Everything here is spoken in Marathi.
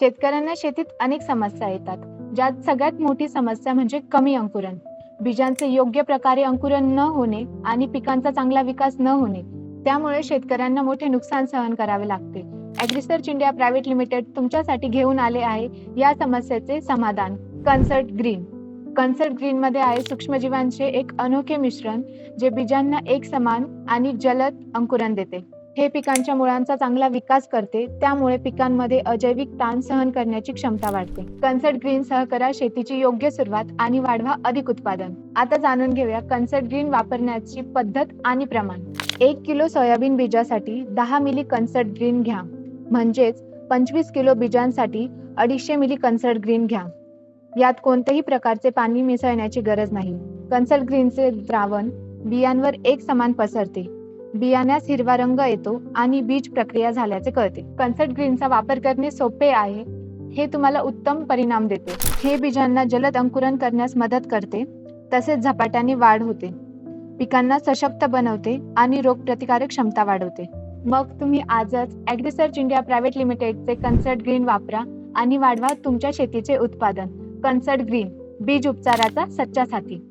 शेतकऱ्यांना शेतीत अनेक समस्या येतात ज्यात सगळ्यात मोठी समस्या म्हणजे कमी अंकुरण. बीजांचे योग्य प्रकारे अंकुरण न होणे आणि पिकांचा चांगला विकास न होणे त्यामुळे शेतकऱ्यांना मोठे नुकसान सहन करावे लागते. ॲग्रिसर्च इंडिया प्रायव्हेट लिमिटेड तुमच्यासाठी घेऊन आले आहे या समस्येचे समाधान. Concert green. कन्सर्ट ग्रीन मध्ये आहे सूक्ष्मजीवांचे एक अनोखे मिश्रण जे बीजांना एक समान आणि जलद अंकुरण देते. हे पिकांच्या मुळांचा चांगला विकास करते त्यामुळे पिकांमध्ये अजैविक ताण सहन करण्याची क्षमता वाढते. कन्सर्ट ग्रीन सह करा शेतीची योग्य सुरुवात आणि वाढवा अधिक उत्पादन. आता जाणून घेऊया कन्सर्ट ग्रीन वापरण्याची पद्धत आणि प्रमाण. एक किलो सोयाबीन बीजासाठी दहा मिली कन्सर्ट ग्रीन घ्या. म्हणजेच पंचवीस किलो बीजांसाठी अडीचशे मिली कन्सर्ट ग्रीन घ्या. यात कोणत्याही प्रकारचे पाणी मिसळण्याची गरज नाही. कन्सर्ट ग्रीनचे द्रावण बियांवर एक समान पसरते. बियाण्यास हिरवा रंग येतो आणि बीज प्रक्रिया झाल्याचे कळते. कन्सर्ट ग्रीनचा वापर करणे सोपे आहे हे तुम्हाला उत्तम परिणाम देते. हे बीजांना जलद अंकुरण करण्यास मदत करते तसेच झपाट्याने वाढ होते. पिकांना सशक्त बनवते आणि रोगप्रतिकारक क्षमता वाढवते. मग तुम्ही आजच ॲग्रिसर्च इंडिया प्रायव्हेट लिमिटेडचे कन्सर्ट ग्रीन वापरा आणि वाढवा तुमच्या शेतीचे उत्पादन. कन्सर्ट ग्रीन बीज उपचाराचा सच्चा साथी.